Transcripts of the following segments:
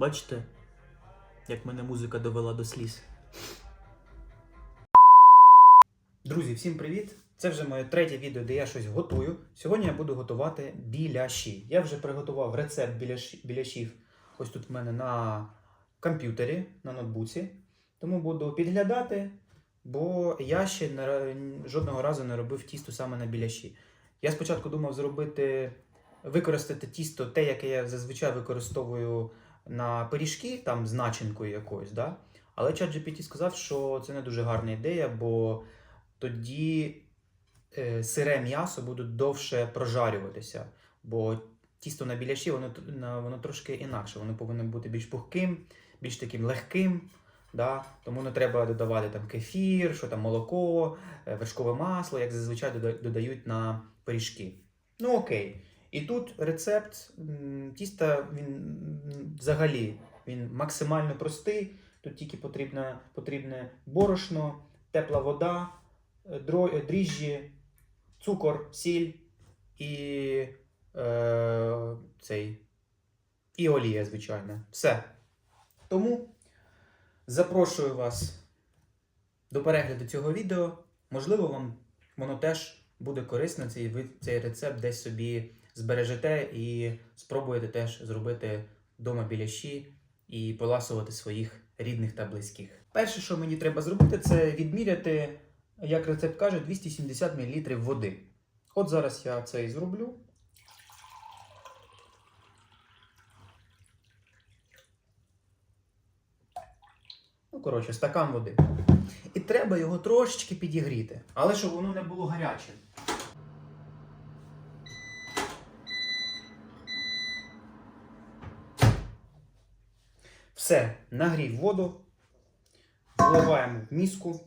Бачите, як мене музика довела до сліз. Друзі, всім привіт! Це вже моє третє відео, де я щось готую. Сьогодні я буду готувати біляші. Я вже приготував рецепт біляші, біляшів ось тут в мене на комп'ютері, на ноутбуці. Тому буду підглядати, бо я ще не, жодного разу не робив тісто саме на біляші. Я спочатку думав зробити, використати тісто, те, яке я зазвичай використовую на пиріжки, там з начинкою якоюсь, да? але ChatGPT сказав, що це не дуже гарна ідея, бо тоді е, сире м'ясо буде довше прожарюватися. Бо тісто на біляші воно, воно трошки інакше. Воно повинно бути більш пухким, більш таким легким. Да? Тому не треба додавати там кефір, що там молоко, е, вершкове масло, як зазвичай додають на пиріжки. Ну окей. І тут рецепт тіста він взагалі він максимально простий. Тут тільки потрібно, потрібне борошно, тепла вода, е, е, дріжджі, цукор, сіль і, е, цей, і олія, звичайно. Все. Тому запрошую вас до перегляду цього відео. Можливо, вам воно теж буде корисно, цей, цей рецепт десь собі збережете і спробуєте теж зробити вдома біляші і поласувати своїх рідних та близьких. Перше, що мені треба зробити, це відміряти, як рецепт каже, 270 мл води. От зараз я це і зроблю. Ну, коротше, стакан води. І треба його трошечки підігріти, але щоб воно не було гарячим. Все, нагрів воду, вливаємо в миску.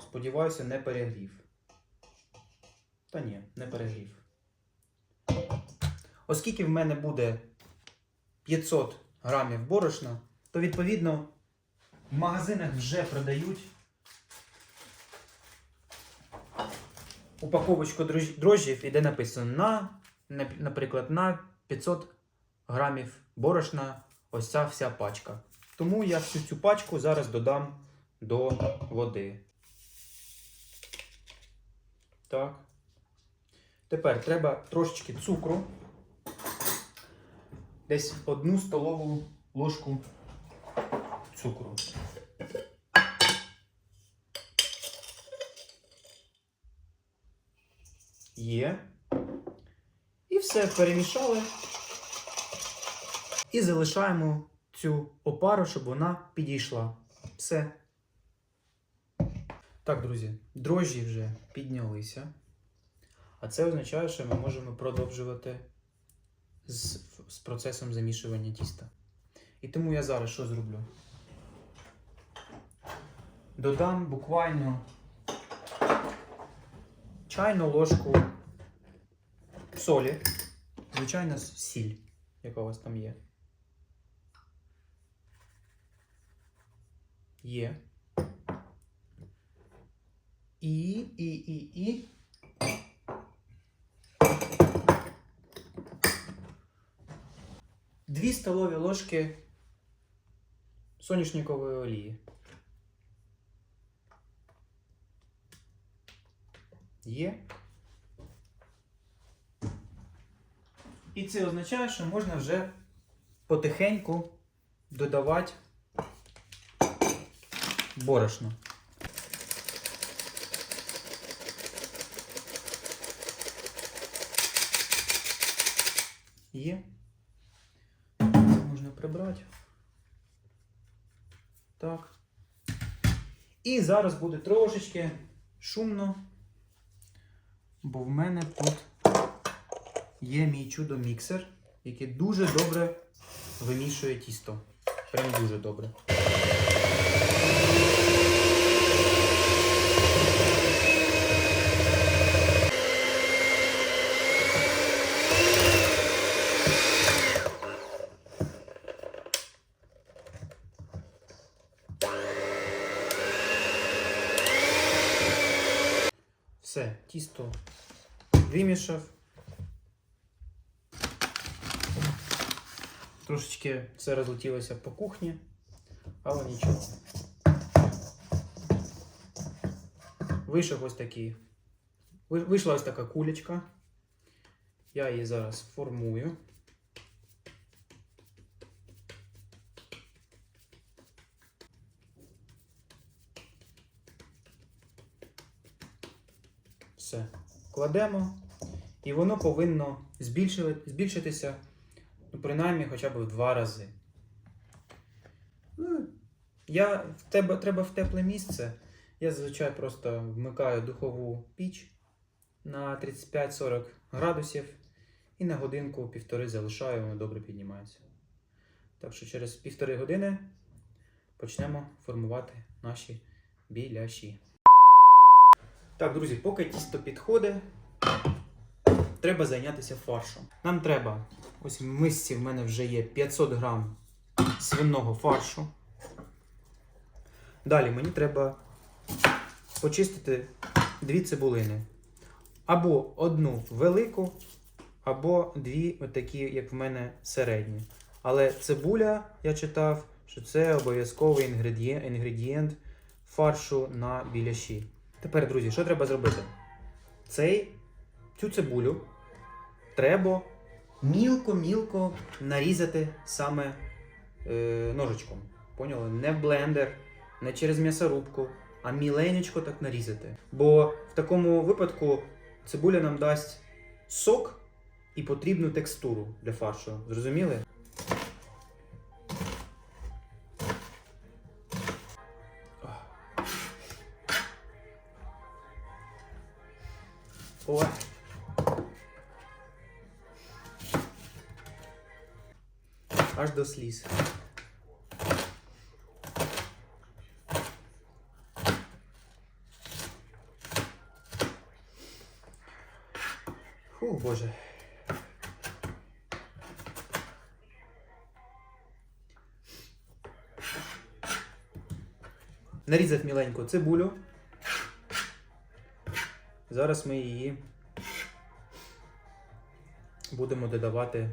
Сподіваюся, не перегрів. Та ні, не перегрів. Оскільки в мене буде 500 грамів борошна, то відповідно в магазинах вже продають упаковочку дрожжів, і де написано на, наприклад, на 500 грамів борошна ось ця вся пачка. Тому я всю цю пачку зараз додам до води. Так. Тепер треба трошечки цукру. Десь одну столову ложку цукру. Є. І все перемішали. І залишаємо цю опару, щоб вона підійшла. Все. Так, друзі, дрожжі вже піднялися. А це означає, що ми можемо продовжувати з, з процесом замішування тіста. І тому я зараз що зроблю? Додам буквально чайну ложку солі. Звичайно, сіль, яка у вас там є. Є. І, і, і, і. Дві столові ложки соняшникової олії. Є. І це означає, що можна вже потихеньку додавати борошно. Є. Можна прибрати. Так. І зараз буде трошечки шумно, бо в мене тут є мій чудо-міксер, який дуже добре вимішує тісто. Прям дуже добре. Все, тісто вимішав. Трошечки все розлетілося по кухні, але нічого. Вийшов ось такий. Вийшла ось така кулечка. Я її зараз формую. Все. Кладемо. І воно повинно збільшитися, ну, принаймні, хоча б в два рази. Ну, я, в тебе, треба в тепле місце. Я зазвичай просто вмикаю духову піч на 35-40 градусів і на годинку півтори залишаю, воно добре піднімається. Так що через півтори години почнемо формувати наші біляші. Так, друзі, поки тісто підходить, треба зайнятися фаршем. Нам треба, ось в мисці в мене вже є 500 грам свиного фаршу. Далі мені треба почистити дві цибулини. Або одну велику, або дві отакі, як в мене, середні. Але цибуля, я читав, що це обов'язковий інгредієнт фаршу на біляші. Тепер, друзі, що треба зробити? Цей, цю цибулю треба мілко-мілко нарізати саме е, ножичком. Поняли? Не в блендер, не через м'ясорубку, а міленечко так нарізати. Бо в такому випадку цибуля нам дасть сок і потрібну текстуру для фаршу. Зрозуміли? До сліз. Фу, боже. Нарізав міленьку цибулю. Зараз ми її будемо додавати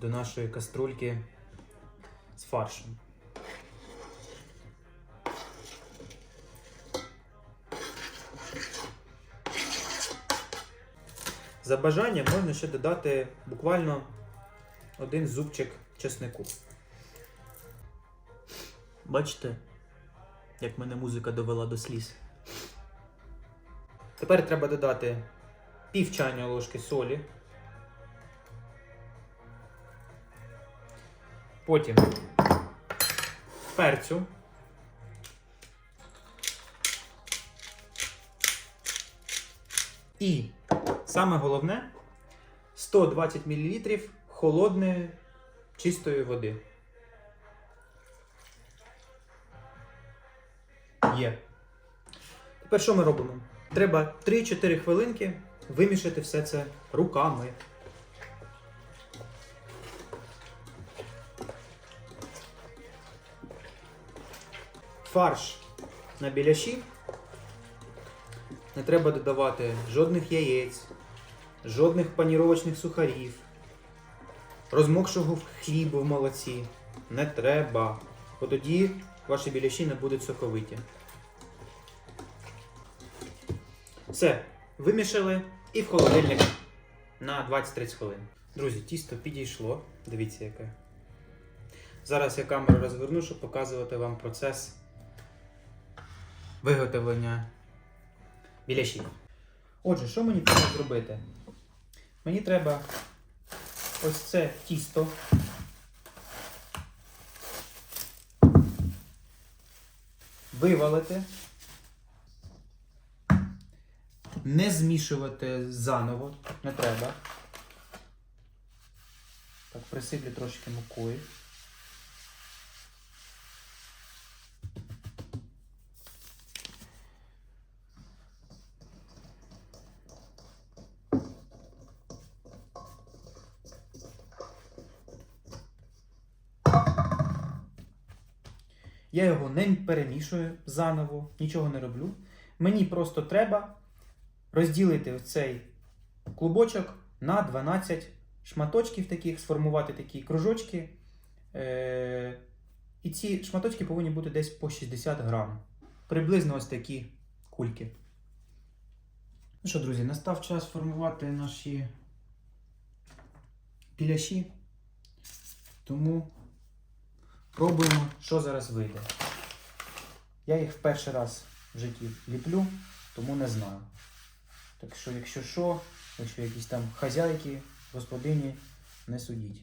до нашої каструльки з фаршем. За бажанням можна ще додати буквально один зубчик чеснику. Бачите, як мене музика довела до сліз. Тепер треба додати пів чайної ложки солі. Потім перцю. І саме головне 120 мл холодної чистої води. Є. Тепер що ми робимо? Треба 3-4 хвилинки вимішати все це руками. Фарш на біляші. Не треба додавати жодних яєць, жодних паніровочних сухарів, розмокшого хлібу в молоці. Не треба. Бо тоді ваші біляші не будуть соковиті. Все, вимішали і в холодильник на 20-30 хвилин. Друзі, тісто підійшло. Дивіться, яке. Зараз я камеру розверну, щоб показувати вам процес виготовлення біляшів. Отже, що мені треба зробити? Мені треба ось це тісто. Вивалити. Не змішувати заново, не треба. Так, присиплю трошки мукою. Не перемішую заново, нічого не роблю. Мені просто треба розділити цей клубочок на 12 шматочків таких, сформувати такі кружочки. Е, і ці шматочки повинні бути десь по 60 грам. Приблизно ось такі кульки. Ну що, друзі, настав час формувати наші біляші. Тому пробуємо, що зараз вийде. Я їх в перший раз в житті ліплю, тому не знаю. Так що, якщо що, якщо якісь там хазяйки, господині, не судіть.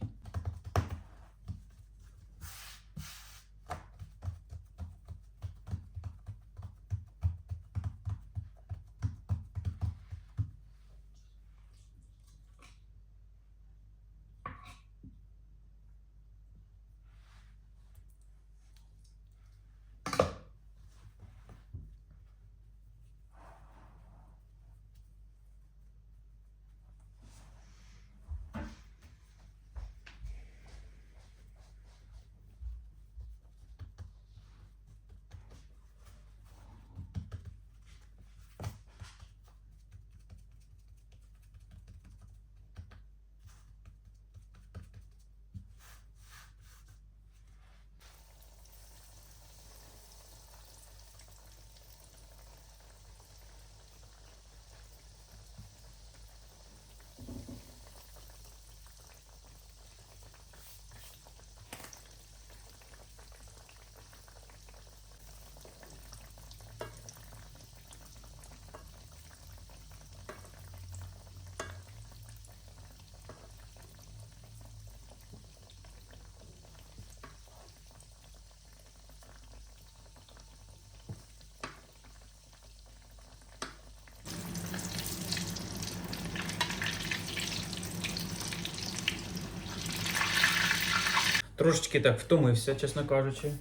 Трошечки так втомився, чесно кажучи,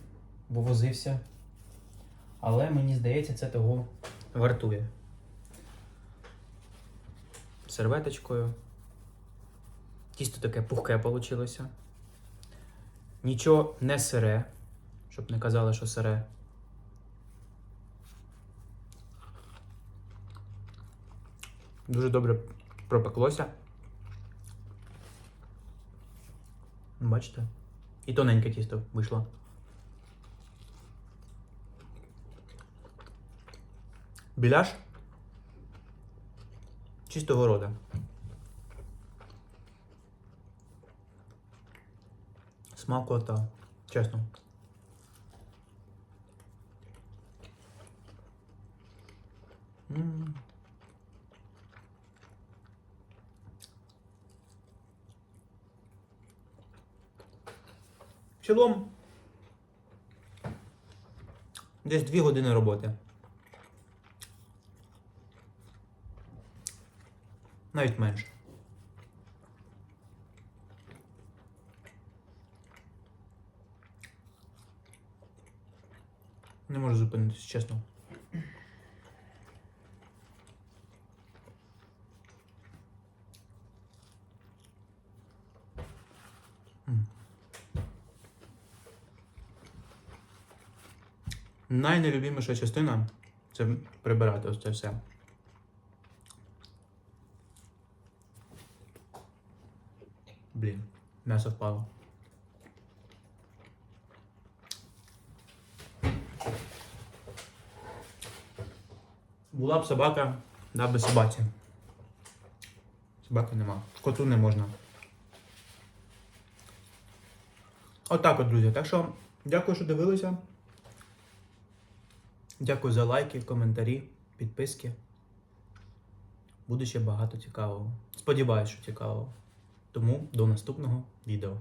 бо возився. Але мені здається, це того вартує. Серветочкою. Тісто таке пухке вийшло. Нічого не сире, щоб не казали, що сире. Дуже добре пропеклося. Бачите? І тоненьке тісто вийшло. Біляш чистого рода. Смакота, чесно. М. В десь 2 години роботи. Навіть менше. Не можу зупинитися, чесно. Найнелюбіміша частина це прибирати ось це все. Блін, м'ясо впало. Була б собака, дав би собаці. Собаки нема. Коту не можна. Отак от, друзі. Так що, дякую, що дивилися. Дякую за лайки, коментарі, підписки. Буде ще багато цікавого. Сподіваюсь, що цікавого. Тому до наступного відео.